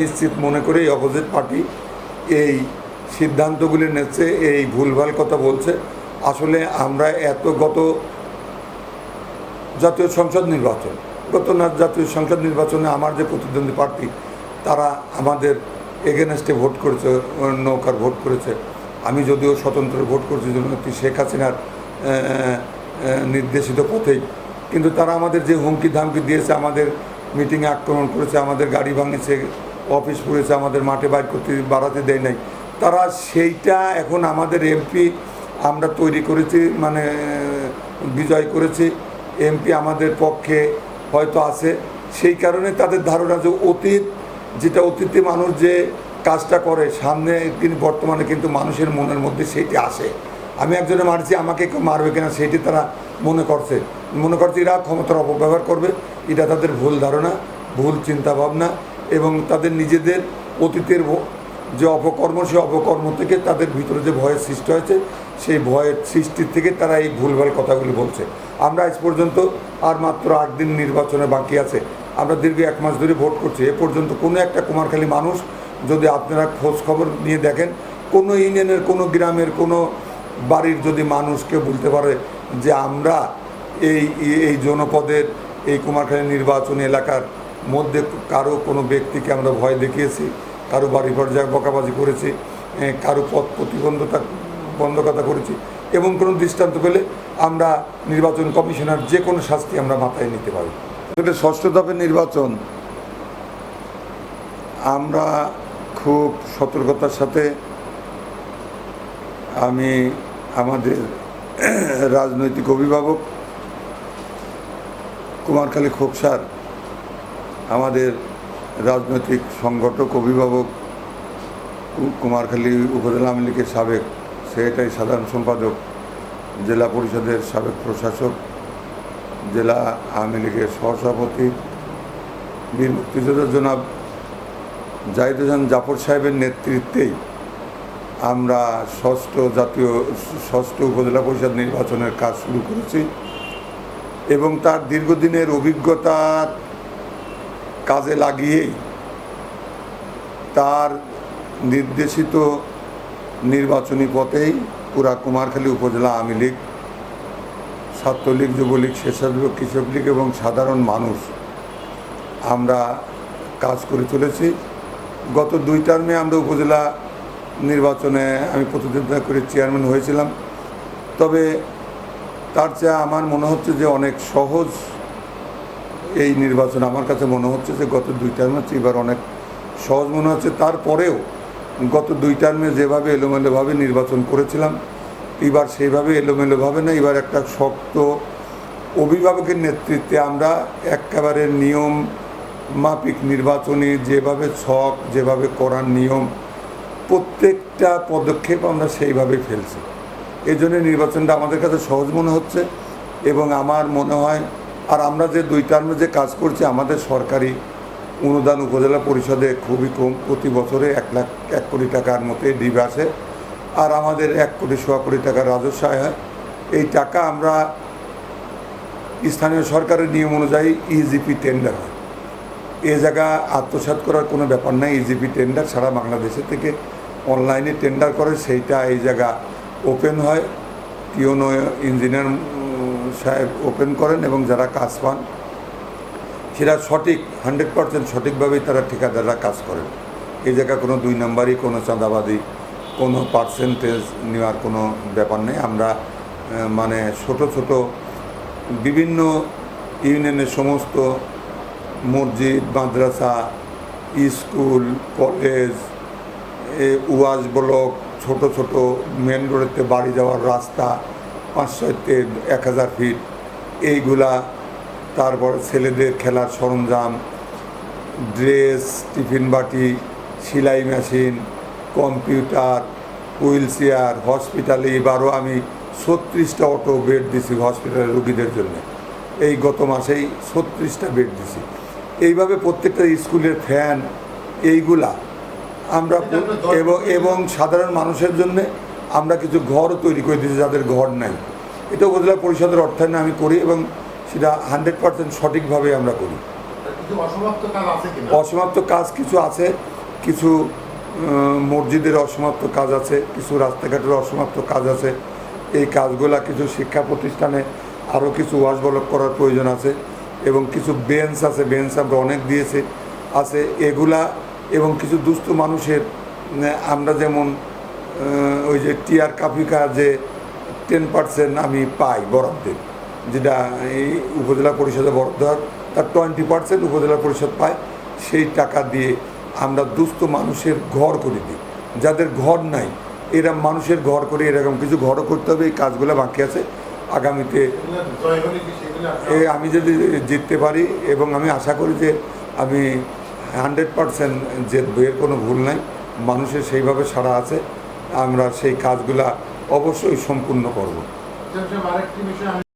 নিশ্চিত মনে করে এই অপোজিট পার্টি এই সিদ্ধান্তগুলি নিচ্ছে, এই ভুলভাল কথা বলছে। আসলে আমরা এত গত জাতীয় সংসদ নির্বাচন, গত জাতীয় সংসদ নির্বাচনে আমার যে প্রতিদ্বন্দ্বী প্রার্থী, তারা আমাদের এগেনস্টে ভোট করেছে, নৌকার ভোট করেছে। আমি যদিও স্বতন্ত্র ভোট করছি জননেত্রী শেখ হাসিনার নির্দেশিত পথেই। কিন্তু তারা আমাদের যে হুমকি ধামকি দিয়েছে, আমাদের মিটিংয়ে আক্রমণ করেছে, আমাদের গাড়ি ভাঙেছে অফিস পুড়েছে, আমাদের মাঠে বাইর করতে বাড়াতে দেয় নাই। তারা সেইটা এখন আমাদের এমপি আমরা তৈরি করেছি মানে বিজয় করেছি। এমপি আমাদের পক্ষে হয়তো আছে। সেই কারণে তাদের ধারণা যে অতীত, যেটা অতীতে মানুষ যে কাজটা করে, সামনে কিন্তু বর্তমানে কিন্তু মানুষের মনের মধ্যে সেইটি আসে। আমি একজনে মারছি আমাকে কেউ মারবে কিনা সেইটি তারা মনে করছে। মনে করছে এরা ক্ষমতার অপব্যবহার করবে। এটা তাদের ভুল ধারণা, ভুল চিন্তাভাবনা। এবং তাদের নিজেদের অতীতের যে অপকর্ম, সেই অপকর্ম থেকে তাদের ভিতরে যে ভয়ের সৃষ্টি হয়েছে, সেই ভয়ের সৃষ্টির থেকে তারা এই ভুলভাল কথাগুলি বলছে। আমরা আজ পর্যন্ত আর মাত্র আট দিন নির্বাচনে বাকি আছে। আমরা দীর্ঘ এক মাস ধরে ভোট করছি। এ পর্যন্ত কোনো একটা কুমারখালী মানুষ যদি আপনারা খোঁজ খবর নিয়ে দেখেন, কোনো ইউনিয়নের, কোনো গ্রামের, কোনো বাড়ির যদি মানুষকে বলতে পারে যে আমরা এই এই জনপদের এই কুমারখালী নির্বাচনী এলাকার মধ্যে কারও কোনো ব্যক্তিকে আমরা ভয় দেখিয়েছি, কারও বাড়ি পর্যায়ে বকাবাজি করেছি কারও পথ প্রতিবন্ধতা, বন্ধকতা করেছি এবং কোনো দৃষ্টান্ত পেলে আমরা নির্বাচন কমিশনার যে কোনো শাস্তি আমরা মাথায় নিতে পারি। আসলে ষষ্ঠ দফের নির্বাচন। আমরা খুব সতর্কতার সাথে আমি আমাদের রাজনৈতিক অভিভাবক কুমারখালী খোকসার আমাদের রাজনৈতিক সংগঠক, অভিভাবক কুমারখালী উপজেলা আওয়ামী লীগের সাবেক সেক্রেটারি সাধারণ সম্পাদক, জেলা পরিষদের সাবেক প্রশাসক, জেলা আওয়ামী লীগের সহসভাপতি। বীর মুক্তিযোদ্ধা জনাব জাহিদ জাফর সাহেবের নেতৃত্বেই আমরা ষষ্ঠ জাতীয়, ষষ্ঠ উপজেলা পরিষদ নির্বাচনের কাজ শুরু করেছি এবং তার দীর্ঘদিনের অভিজ্ঞতার কাজে লাগিয়েই তার নির্দেশিত নির্বাচনী পথেই পুরা কুমারখালী উপজেলা আওয়ামী লীগ, ছাত্রলীগ, যুবলীগ, স্বেচ্ছাসেবক কৃষক লীগ এবং সাধারণ মানুষ আমরা কাজ করে চলেছি। গত দুই টার্মে আমরা উপজেলা নির্বাচনে আমি প্রতিদ্বন্দ্বিতা করে চেয়ারম্যান হয়েছিলাম। তবে তার চেয়ে আমার মনে হচ্ছে যে অনেক সহজ এই নির্বাচন আমার কাছে মনে হচ্ছে যে গত দুই টার্মে এবার অনেক সহজ মনে হচ্ছে। তারপরেও গত দুই টার্মে যেভাবে এলোমেলোভাবে নির্বাচন করেছিলাম, এবার সেইভাবে এলোমেলোভাবে না, এবার একটা শক্ত অভিভাবকের নেতৃত্বে আমরা একেবারে নিয়ম মাফিক নির্বাচনী যেভাবে ছক, যেভাবে করার নিয়ম, প্রত্যেকটা পদক্ষেপ আমরা সেইভাবে ফেলছি। এই জন্য নির্বাচনটা আমাদের কাছে সহজ মনে হচ্ছে এবং আমার মনে হয় আর আমরা যে দুই টার্মে যে কাজ করছি, আমাদের সরকারি অনুদান উপজেলা পরিষদে খুবই কম। প্রতি বছরে এক লাখ এক কোটি টাকার মতো ডিব আসে। আর আমাদের এক কোটি সোয়া কোটি টাকার রাজস্ব আয় হয়। এই টাকা আমরা স্থানীয় সরকারের নিয়ম অনুযায়ী ইজিপি টেন্ডার হয়। এ জায়গা আত্মসাৎ করার কোনো ব্যাপার নাই। ইজিপি টেন্ডার সারা বাংলাদেশে থেকে অনলাইনে টেন্ডার করে। সেইটা এই জায়গা ওপেন হয়। পিওনো ইঞ্জিনিয়ার সাহেব ওপেন করেন এবং যারা কাজ পান, সেটা সঠিক, হান্ড্রেড পার্সেন্ট সঠিকভাবেই তারা ঠিকাদাররা কাজ করেন। এই জায়গায় কোনো দুই নম্বরই, কোনো চাঁদাবাদি কোনো পার্সেন্টেজ নেওয়ার কোনো ব্যাপার নেই। আমরা মানে ছোট ছোট বিভিন্ন ইউনিয়নের সমস্ত মসজিদ, মাদ্রাসা, স্কুল, কলেজ ওয়াজ ব্লক, ছোট ছোট মেন রোডেতে বাড়ি যাওয়ার রাস্তা পাঁচশোতে এক হাজার ফিট এইগুলা তারপর ছেলেদের খেলার সরঞ্জাম ড্রেস টিফিন বাটি সেলাই মেশিন কম্পিউটার হুইল চেয়ার হসপিটালে এবারও আমি ছত্রিশটা অটো বেড দিছি হসপিটালের রুগীদের জন্য। এই গত মাসেই ছত্রিশটা বেড দিছি। এইভাবে প্রত্যেকটা স্কুলের ফ্যান এইগুলা আমরা এবং এবং সাধারণ মানুষের জন্য আমরা কিছু ঘরও তৈরি করে দিয়েছি যাদের ঘর নাই। এটা উপজেলা পরিষদের অর্থায়নে আমি করি এবং সেটা হান্ড্রেড পার্সেন্ট সঠিকভাবে আমরা করি। অসমাপ্ত কাজ কিছু আছে কিছু মসজিদের অসমাপ্ত কাজ আছে কিছু রাস্তাঘাটের অসমাপ্ত কাজ আছে। এই কাজগুলা কিছু শিক্ষা প্রতিষ্ঠানে আরও কিছু ওয়াশ বলক করার প্রয়োজন আছে এবং কিছু বেঞ্চ আছে বেঞ্চ আমরা অনেক দিয়েছি আছে। এগুলা এবং কিছু দুস্থ মানুষের আমরা যেমন ওই যে টিয়ার কাফিকা যে টেন পার্সেন্ট আমি পাই বরাদ্দের যেটা এই উপজেলা পরিষদে বরাদ্দ হয়, তার টোয়েন্টি পার্সেন্ট উপজেলা পরিষদ পায়। সেই টাকা দিয়ে আমরা দুস্থ মানুষের ঘর করে দিই। যাদের ঘর নাই, এরা মানুষের ঘর করে এরকম কিছু ঘরও করতে হবে, এই কাজগুলো বাকি আছে। আগামীতে আমি যদি জিততে পারি এবং আমি আশা করি যে আমি হান্ড্রেড পারসেন্ট জিতবো এর কোনো ভুল নাই। মানুষের সেইভাবে সারা আছে। আমরা সেই কাজগুলা অবশ্যই সম্পূর্ণ করব। বিষয় আমি